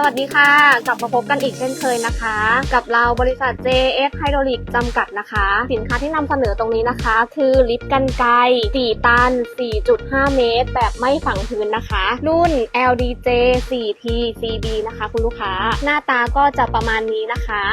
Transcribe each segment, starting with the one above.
สวัสดีค่ะ กลับมาพบกันอีกเช่นเคยนะคะ กับเราบริษัท JX Hydraulic จำกัดนะคะ สินค้าที่นำเสนอตรงนี้นะคะ คือลิฟต์กันไกล4ตัน 4.5 เมตร แบบไม่ฝังพื้นนะคะ รุ่น LDJ 4T CB นะคะ คุณลูกค้า หน้าตาก็จะประมาณนี้นะคะ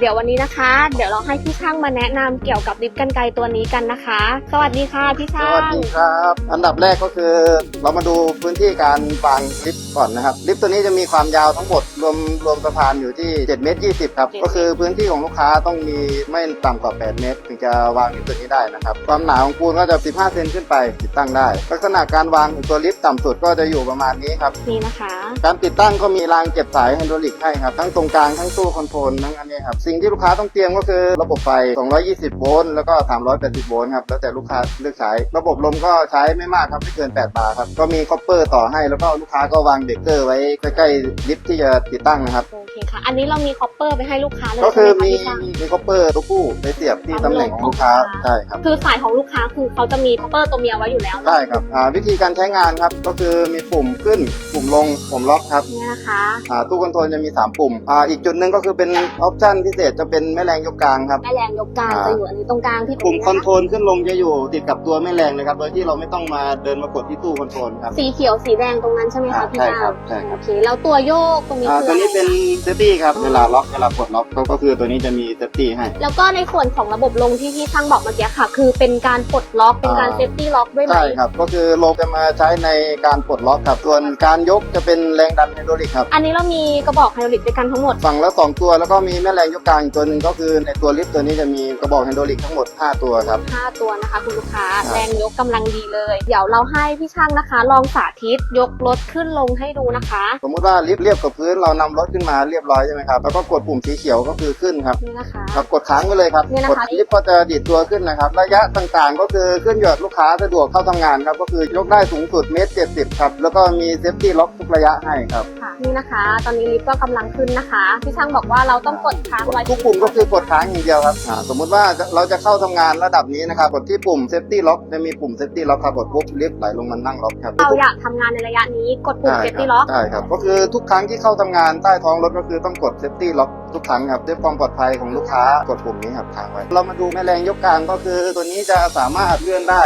เดี๋ยววันนี้นะคะ เดี๋ยวเราให้พี่ช่างมาแนะนำเกี่ยวกับลิฟต์กันไกรตัวนี้กันนะคะ สวัสดีค่ะพี่สช่าวัสงดีครับ อันดับแรกก็คือ เรามาดูพื้นที่การวางลิฟต์ก่อนนะครับ ลิฟต์ตัวนี้จะมีความยาวทั้งหมดรวมรวมสะพานอยู่ที่7เมตร20ครับ ก็คือพื้นที่ของลูกค้าต้องมีไม่ต่ำกว่า 8 เมตร ถึงจะวางลิฟต์ตัวนี้ได้นะครับ ความหนาของปูนก็จะ 15 เซนขึ้นไปติดตั้งได้ ลักษณะการวางของตัวลิฟต์ต่ำสุดก็จะอยู่ประมาณนี้ครับ นี่นะคะ การติดตั้งก็มีรางเก็บสายไฮดรอลิกให้ครับ ทั้งตรงกลางทั้งตู้คอนโทรลทั้งอันนี้ครับสิ่งที่ลูกค้าต้องเตรียมก็คือระบบไฟ 220 โวลต์ แล้วก็ 380 โวลต์ครับ แล้วแต่ลูกค้าเลือกใช้ ระบบลมก็ใช้ไม่มากครับ ไม่เกิน 8 บาร์ครับ ก็มีคอปเปอร์ต่อให้ แล้วก็ลูกค้าก็วางเบรกเกอร์ไว้ใกล้ๆลิฟต์ที่จะติดตั้งนะครับ เคค่ะ อันนี้เรามีคอปเปอร์ไปให้ลูกค้าเลยก็คือใช่ไหมีคะพี่ช่าง มีคอปเปอร์ตัวผู้ไปเสียบที่ตำแหน่งของลูกค้าใช่ครับ คือสายของลูกค้าคือเขาจะมีคอปเปอร์ตัวเมียไว้อยู่แล้วได้ครับอ่าวิธีการใช้งานครับก็คือมีปุ่มขึ้นปุ่มลงปุ่มล็อกครับเนี่ยนะคะอ่าตู้คอนโทรลจะมี 3 ปุ่มอ่าอีกจุดหนึ่งก็คือเป็นออปชั่นพิเศษจะเป็นแม่แรงยกกลางครับ แม่แรงยกกลางอ่าจะอยู่อันนี้ตรงกลางที่ปุ่มคอนโทรลขึ้นลงจะอยู่ติดกับตัวแม่แรงเลยครับโดยที่เราไม่ต้องมาเดินมากดที่ตู้คอนโทรลครับ สีเขียวสีแดงตรงนั้นใช่ไหมอ่าคะพี่ใช่ช่าครังบใช่คโอรับเคแล้วตัวโยกตรงนี้อ่าคือตัวอะไรนี้เป็นเซฟตี้ครับเวลาล็อกเวลากดล็อกก็ก็คือตัวนี้จะมีเซฟตี้ให้ แล้วก็ในส่วนของระบบลงที่พี่ช่างบอกเมื่อกี้ค่ะ คือเป็นการปลดล็อกเป็นการอ่าเซฟตี้ล็อกด้วยไหมใช่ครับ ก็คือโลจะมาใช้ในการปลดล็อกครับ ส่วนการยกจะเป็นแรงดันไฮดรอลิกครับอันนี้เรามีกระบอกไฮดรอลิกด้วยกันทั้งหมด ฝั่งละสองตัวแล้วก็มีแม่แรงยกกลางอีกตัวหนึ่งก็คือในตัวลิฟต์ตัวนี้จะมีกระบอกไฮดรอลิกทั้งหมด 5 ตัวครับ 5 ตัวนะคะ คุณลูกค้าครับแรงยกกำลังดีเลย เดี๋ยวเราให้พี่ช่างนะคะ ลองสาธิตยกรถขึ้นลงให้ดูนะคะ สมมุติว่าลิฟต์เรียบกับพื้นเรานำรถขึ้นมาเรียบร้อยใช่ไหมครับแล้วก็กดปุ่มสีเขียวก็คือขึ้นครับนี่นะคะ ครับกดค้างไว้เลยครับเนี่ยนะคะ กดลิฟต์ก็จะดีดตัวขึ้นนะครับ ระยะต่างๆ ก็คือขึ้นอยู่กับลูกค้าสะดวกเข้าทำงานครับก็คือยกได้สูงสุดเมตรเจ็ดสิบครับแล้วก็มีเซฟตี้ล็อกทุกระยะให้ครับค่ะนี่นะคะ ตอนนี้ลิฟต์ก็กำลังขึ้นนะคะพี่ช่างบอกว่าเราต้องกดค้างไว้ทุกปุ่มก็คือกดค้างอย่างเดียวครับอ่าสมมุติว่าเราจะเข้าทำงานระดับนี้นะครับกดที่ปุ่มเซฟตี้ล็อกจะมีปุ่มเซฟตี้ล็อกครับกดปุ๊บลิฟต์ไหลลงมานั่งล็อกครับเราอยากทำงานในระยะนี้กดปุ่มใช่เซฟคตี้รัล็อก ใช่ครับก็คือทุกครั้งที่เข้าทำงานใต้ท้องรถก็คือต้องกดเซฟตี้ล็อกทุกครั้งครับด้วยความปลอดภัยของลูกค้ากดปุ่มนี้ครับค้างไว้ เรามาดูแม่แรงยกกลางก็คือตัวนี้จะสามารถเลื่อนได้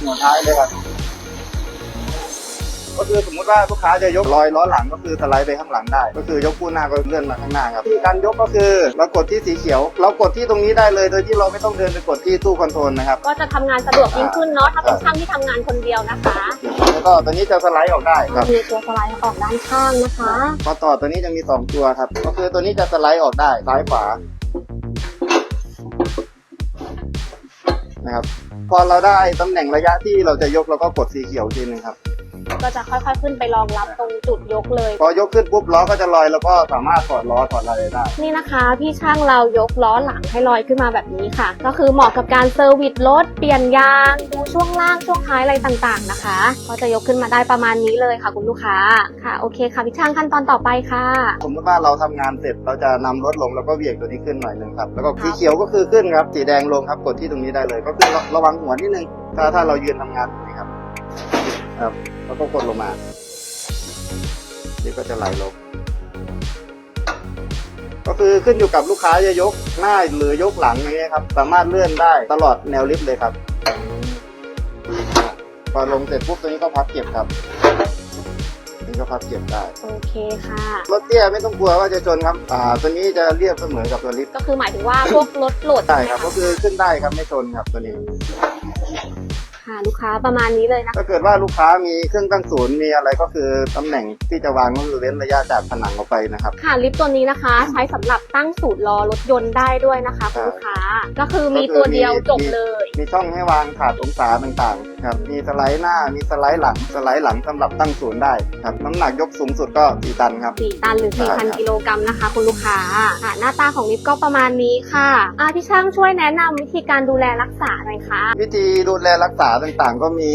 หัวท้ายเลยครับ ก็คือสมมุติว่าลูกค้าจะยกลอยล้อหลังก็คือสไลด์ไปข้างหลังได้ ก็คือยกคู่หน้าก็เลื่อนมาข้างหน้าครับที่การยกก็คือเรากดที่สีเขียว เรากดที่ตรงนี้ได้เลย โดยที่เราไม่ต้องเดินไปกดที่ตู้คอนโทรลนะครับก็จะทำงานสะดวกยิ่งขึ้นเนาะถ้าเป็นช่างที่ทำงานคนเดียวนะคะแล้วก็ตัวนี้จะสไลด์ออกได้ครับมีตัวสไลด์ออกด้านข้างนะคะพอต่อตัวนี้จะมีสองตัวครับก็คือตัวนี้จะสไลด์ออกได้ซ้ายขวานะครับพอเราได้ตำแหน่งระยะที่เราจะยกเราก็กดสีเขียวทีนึงครับ ก็จะค่อยๆขึ้นไปรองรับตรงจุดยกเลย พอยกขึ้นปุ๊บล้อก็จะลอยแล้วก็สามารถถอดล้อถอดอะไรได้ นี่นะคะ พี่ช่างเรายกล้อหลังให้ลอยขึ้นมาแบบนี้ค่ะ ก็คือเหมาะกับการเซอร์วิสรถเปลี่ยนยางดูช่วงล่างช่วงท้ายอะไรต่างๆนะคะ ก็จะยกขึ้นมาได้ประมาณนี้เลยค่ะคุณลูกค้าค่ะโอเคค่ะพี่ช่างขั้นตอนต่อไปค่ะ สมมติว่าเราทำงานเสร็จเราจะนำรถลงแล้วก็เหวี่ยงตัวนี้ขึ้นหน่อยหนึ่งครับแล้วก็สีเขียวก็คือขึ้นครับสีแดงลงครับกดที่ตรงนี้ได้เลย ก็คือระระวังหัวนิดนึงถ้าถ้าเรายืนทำงานแบบนี้ ครับครับ แล้วก็กดลงมา นี่ก็จะไหลลง ก็คือขึ้นอยู่กับลูกค้าจะยกหน้าหรือยกหลังอย่างเงี้ยครับ สามารถเลื่อนได้ตลอดแนวลิฟต์เลยครับพอลงเสร็จปุ๊บตัวนี้ก็พับเก็บครับตัวนี้ก็พับเก็บได้โอเคค่ะ รถเตี้ยไม่ต้องกลัวว่าจะชนครับ อ่า ตัวนี้จะเรียบเสมอกับตัวลิฟต์ก็คือหมายถึงว่าพวกรถโหลดใช่ครับ ก็คือขึ้นได้ครับไม่ชนครับตัวนี้ ค่ะลูกค้าประมาณนี้เลยนะคะถ้าเกิดว่าลูกค้ามีเครื่องตั้งศูนย์มีอะไรก็คือตำแหน่งที่จะวางก็คือเว้นระยะจากผนังออกไปนะครับ ค่ะลิฟต์ตัวนี้นะคะ ใช้สำหรับตั้งสูตรล้อรถยนต์ได้ด้วยนะคะคุณลูกค้าก็คือมีตัวเดียวจบเลย มีช่องให้วางถาดองศาต่างๆครับมีสไลด์หน้ามีสไลด์หลังสไลด์หลังสำหรับตั้งศูนย์ได้ครับน้ำหนักยกสูงสุดก็สี่ตันครับ 4 ตันหรือ ใช่ครับ 4,000 กิโลกรัมนะคะ คุณลูกค้าค่ะหน้าตาของลิฟต์ก็ประมาณนี้ค่ะอ่าพี่ช่างช่วยแนะนำวิธีการดูแลรักษาหน่อยค่ะ วิธีดูแลรักษาต่างๆ ก็มี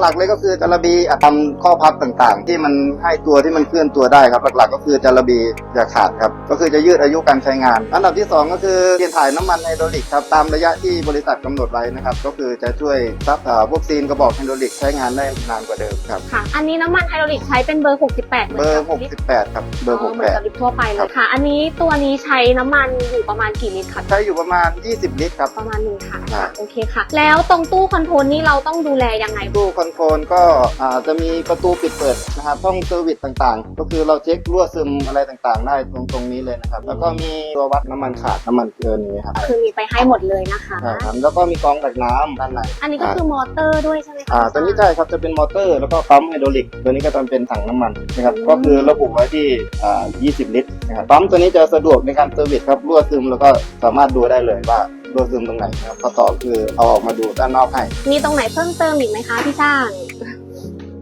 หลักๆ เลยก็คือจาระบีอะทำข้อพับต่างๆ ที่มันให้ตัวที่มันเคลื่อนตัวได้ครับหลักๆ ก็คือจาระบีอย่าขาดครับก็คือจะยืดอายุการใช้งาน อันดับที่สองก็คือเปลี่ยนถ่ายน้ำมันไฮดรอลิกครับตามระยะที่บริษัทกำหนดไว้นะครับก็คือจะช่วยซับอ่าพวกซีนกระบอกไฮดรอลิกใช้งานได้นานกว่าเดิมครับค่ะอันนี้น้ำมันไฮดรอลิกใช้เป็นเบอร์ 68เหมืเบอนอกัร์บลิป68 ครับเบอร์เหมือนกับลิปทั่วไปเลครัยบค่ะ อันนี้ตัวนี้ใช้น้ำมันอยู่ประมาณกี่ลิตรคะใช้อยู่ประมาณ 20 ลิตรครับประมาณหนึ่งค่ะอ่าโอเคค่ะ แล้วตรงตู้คอนโทรลนี่เราต้องดูแลยังไงบ้างตู้คอนโทรลก็อ่าจะมีประตูปิดเปิดนะครับห้องเซอร์วิสต่างๆ ก็คือเราเช็ครั่วซึมอะไรต่างๆ ได้ตรงตรงนี้เลยนะครับ แล้วก็มีตัววัดน้ำมันขาดน้ำมันเกินนี้ครับคือมีไปให้หมดเลยนะคะ ใช่ครับแล้วก็มีกรองดักน้ำด้านในอันนี้ก็คือมอเตอร์ด้วยใช่ไหมคะอ่าตัวนี้ใช่ครับจะเป็นมอเตอร์แล้วก็ปั๊มไฮดรอลิกตัวนี้ก็จะเป็นถังน้ำมันนะครับอืมก็คือระบุไว้ที่อ่า20 ลิตรนะครับปั๊มตัวนี้จะสะดวกในการเซอร์วิสครับรั่วซึมแล้วก็สามารถดูได้เลยว่า รั่วซึมตรงไหนนะครับข้อต่อคือเอาออกมาดูด้านนอกให้มีตรงไหนเพิ่มเติมอีกไหมคะพี่ช่าง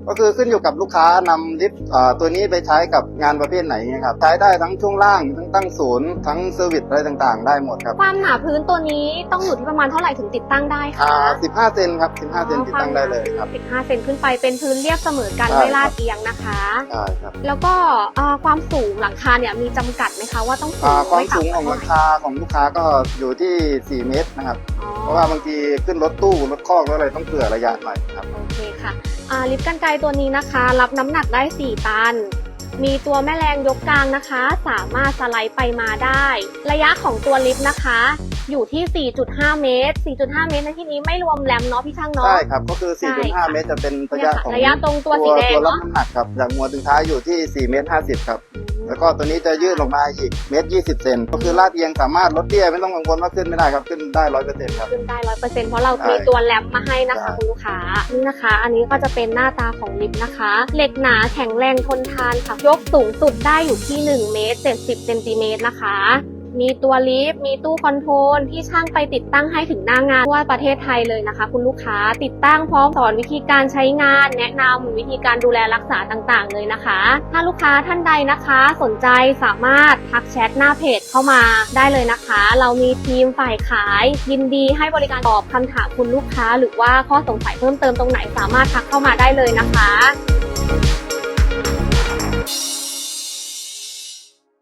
ก็คือขึ้นอยู่กับลูกค้านำลิฟต์อ่าตัวนี้ไปใช้กับงานประเภทไหนนะครับใช้ได้ทั้งช่วงล่างทั้งตั้งศูนย์ทั้งเซอร์วิสอะไรต่างๆ ได้หมดครับความหนาพื้นตัวนี้ต้องอยู่ที่ประมาณเท่าไหร่ถึงติดตั้งได้คะอ่า15เซนครับ15เซนติดตั้งได้เลยครับ15เซนขึ้นไปเป็นพื้นเรียบเสมอกันใช่ไม่ลาครัดบเอียงนะคะใช่ครับแล้วก็อ่าความสูงหลังคาเนี่ยมีจำกัดไหมคะว่าต้องสูอ่างความไต่ำสูงของกราว่าคาของลูกค้าก็อยู่ที่ 4 เมตรนะครับอ๋อเพราะว่าบางทีขึ้นรถตู้รถคอกรถอะไรต้องเผื่อระยะหน่อยครับโอเคค่ะอ่าลิฟต์กันไกลตัวนี้นะคะ รับน้ำหนักได้ 4 ตัน มีตัวแม่แรงยกกลางนะคะ สามารถสไลด์ไปมาได้ ระยะของตัวลิฟต์นะคะ อยู่ที่ 4.5 เมตร 4.5 เมตรในที่นี้ไม่รวมแรมเนาะพี่ช่างเนาะ ใช่ครับ ก็คือ ใช่ค่ะ 4.5 เมตรจะเป็นระเนี่ยยะค่ะของระยะตรงตัวสีแดงตัวรับเนาะ น้ำหนักครับจากหัวถึงท้ายอยู่ที่ 4 เมตร 50 ครับ แล้วก็ตัวนี้จะยืดลงมาอีกเมตร20เซนก็คือลาดเอียงสามารถลดเตี้ยไม่ต้องกังวลว่าขึ้นไม่ได้ครับขึ้นได้ร้อยเปอร์เซ็นต์ครับ ขึ้นได้ร้อยเปอร์เซ็นต์เพราะเราใช่มีตัวแรมมาให้นะคะใช่คุณลูกค้านี่นะคะ อันนี้ก็จะเป็นหน้าตาของลิฟต์นะคะเหล็กหนาแข็งแรงทนทานค่ะยกสูงสุดได้อยู่ที่1เมตร70เซนติเมตรนะคะ มีตัวลิฟต์มีตู้คอนโทรลที่ช่างไปติดตั้งให้ถึงหน้างานทั่วประเทศไทยเลยนะคะ คุณลูกค้าติดตั้งพร้อมสอนวิธีการใช้งาน แนะนำวิธีการดูแลรักษาต่างๆ เลยนะคะ ถ้าลูกค้าท่านใดนะคะ สนใจสามารถทักแชทหน้าเพจเข้ามาได้เลยนะคะ เรามีทีมฝ่ายขาย ยินดีให้บริการตอบคำถามคุณลูกค้า หรือว่าข้อสงสัยเพิ่มเติมตรงไหนสามารถทักเข้ามาได้เลยนะคะ